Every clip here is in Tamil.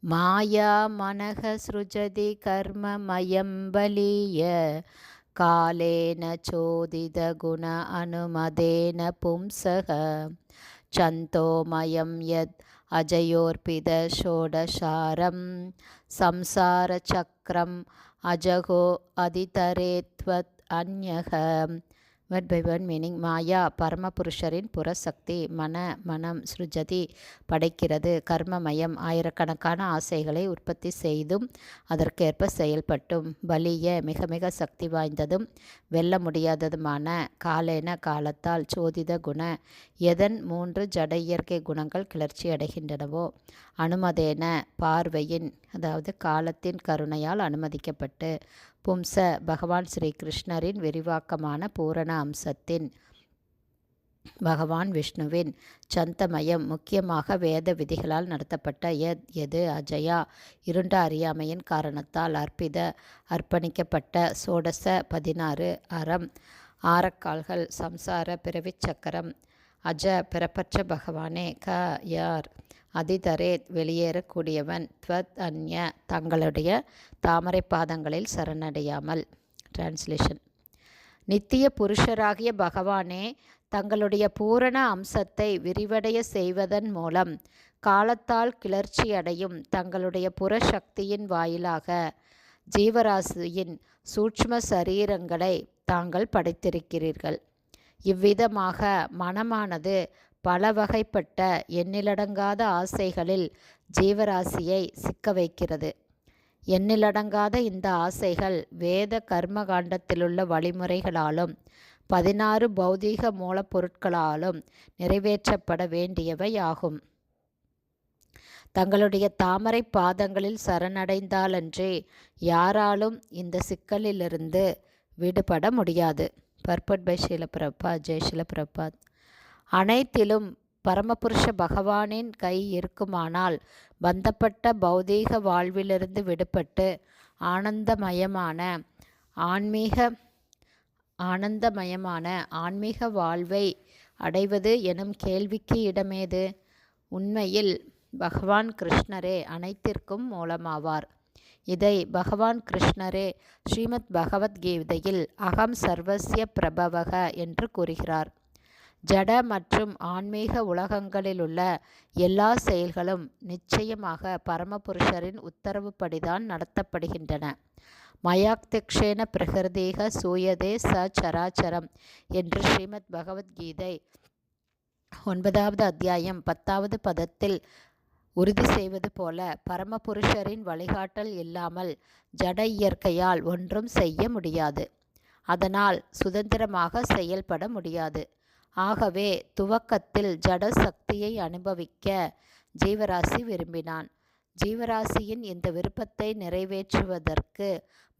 மாயா மனக சృజதி கர்மமயம் பலீய. காலேன சோதித குண அனுமதேன பும்சக. சந்தோமயம் யத் அஜயோர்பித ஷோடசாரம். சம்சார சக்கரம் அஜகோ அதிதரேத்வத் அந்யக வேர்ட் பை வேர்ட் மீனிங் மாயா பரமபுருஷரின் புறசக்தி மன மனம் ஸ்ருஜதி படைக்கிறது. கர்மமயம் ஆயிரக்கணக்கான ஆசைகளை உற்பத்தி செய்தும் அதற்கேற்ப செயல்பட்டும். வலிய மிக மிக சக்தி வாய்ந்ததும் வெல்ல முடியாததுமான காலேன காலத்தால் சோதித குண எதன் மூன்று ஜட இயற்கை குணங்கள் கிளர்ச்சி அடைகின்றனவோ அனுமதேன பார்வையின் அதாவது காலத்தின் கருணையால் அனுமதிக்கப்பட்டு பும்ச பகவான் ஸ்ரீ கிருஷ்ணரின் விரிவாக்கமான பூரண அம்சத்தின் பகவான் விஷ்ணுவின் சந்தமயம் முக்கியமாக வேத விதிகளால் நடத்தப்பட்ட எத் எது அஜயா இருண்ட அறியாமையின் காரணத்தால் அற்பித அர்ப்பணிக்கப்பட்ட சோடச பதினாறு அறம் ஆரக்கால்கள் சம்சார பிறவிச் சக்கரம் அஜ பிறப்பற்ற பகவானே க யார்? அதிதரேத் வெளியேறக்கூடியவன் துவத் அந்ய தங்களுடைய தாமரை பாதங்களில் சரணடையாமல். டிரான்ஸ்லேஷன் நித்திய புருஷராகிய பகவானே தங்களுடைய பூரண அம்சத்தை விரிவடைய செய்வதன் மூலம் காலத்தால் கிளர்ச்சி அடையும் தங்களுடைய புறசக்தியின் வாயிலாக ஜீவராசியின் சூட்ச்ம சரீரங்களை தாங்கள் படைத்திருக்கிறீர்கள். இவ்விதமாக மனமானது பல வகைப்பட்ட எண்ணிலடங்காத ஆசைகளில் ஜீவராசியை சிக்க வைக்கிறது. எண்ணிலடங்காத இந்த ஆசைகள் வேத கர்மகாண்டத்திலுள்ள வழிமுறைகளாலும் பதினாறு பௌதீக மூலப்பொருட்களாலும் நிறைவேற்றப்பட வேண்டியவை ஆகும். தங்களுடைய தாமரை பாதங்களில் சரணடைந்தாலன்றி யாராலும் இந்த சிக்கலிலிருந்து விடுபட முடியாது. பர்பட் பை ஷீலபிரபா ஜெய் ஷீலபிரபாத் அனைத்திலும் பரமபுருஷ பகவானின் கை இருக்குமானால் பந்தப்பட்ட பௌதீக வாழ்விலிருந்து விடுபட்டு ஆனந்தமயமான ஆன்மீக ஆனந்தமயமான ஆன்மீக வாழ்வை அடைவது எனும் கேள்விக்கு இடமேது? உண்மையில் பகவான் கிருஷ்ணரே அனைத்திற்கும் மூலமாவார். இதை பகவான் கிருஷ்ணரே ஸ்ரீமத் பகவத்கீதையில் அகம் சர்வசிய பிரபவக என்று கூறுகிறார். ஜட மற்றும் ஆன்மீக உலகங்களிலுள்ள எல்லா செயல்களும் நிச்சயமாக பரமபுருஷரின் உத்தரவுப்படிதான் நடத்தப்படுகின்றன. மயாக்திக்ஷேன பிரகிருதீக சூயதே ச சராச்சரம் என்று ஸ்ரீமத் பகவத்கீதை ஒன்பதாவது அத்தியாயம் பத்தாவது பதத்தில் உறுதி செய்வது போல பரமபுருஷரின் வழிகாட்டல் இல்லாமல் ஜட இயற்கையால் ஒன்றும் செய்ய முடியாது. அதனால் சுதந்திரமாக செயல்பட முடியாது. ஆகவே துவக்கத்தில் ஜட சக்தியை அனுபவிக்க ஜீவராசி விரும்பினான். ஜீவராசியின் இந்த விருப்பத்தை நிறைவேற்றுவதற்கு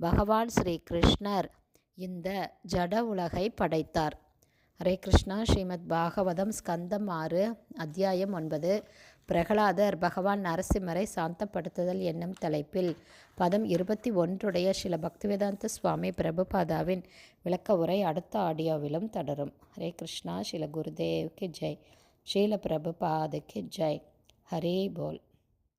பகவான் ஸ்ரீ கிருஷ்ணர் இந்த ஜட உலகை படைத்தார். ஹரே கிருஷ்ணா ஸ்ரீமத் பாகவதம் ஸ்கந்தம் ஆறு அத்தியாயம் ஒன்பது. பிரகலாதர் பகவான் நரசிம்மரை சாந்தப்படுத்துதல் என்னும் தலைப்பில் பதம் இருபத்தி ஒன்றுடைய சில பக்திவேதாந்த சுவாமி பிரபுபாதாவின் விளக்க உரை அடுத்த ஆடியோவிலும் தொடரும். ஹரே கிருஷ்ணா ஸ்ரீல குருதேவ்க்கு ஜெய். ஸ்ரீல பிரபுபாதுக்கு ஜெய். ஹரே போல்.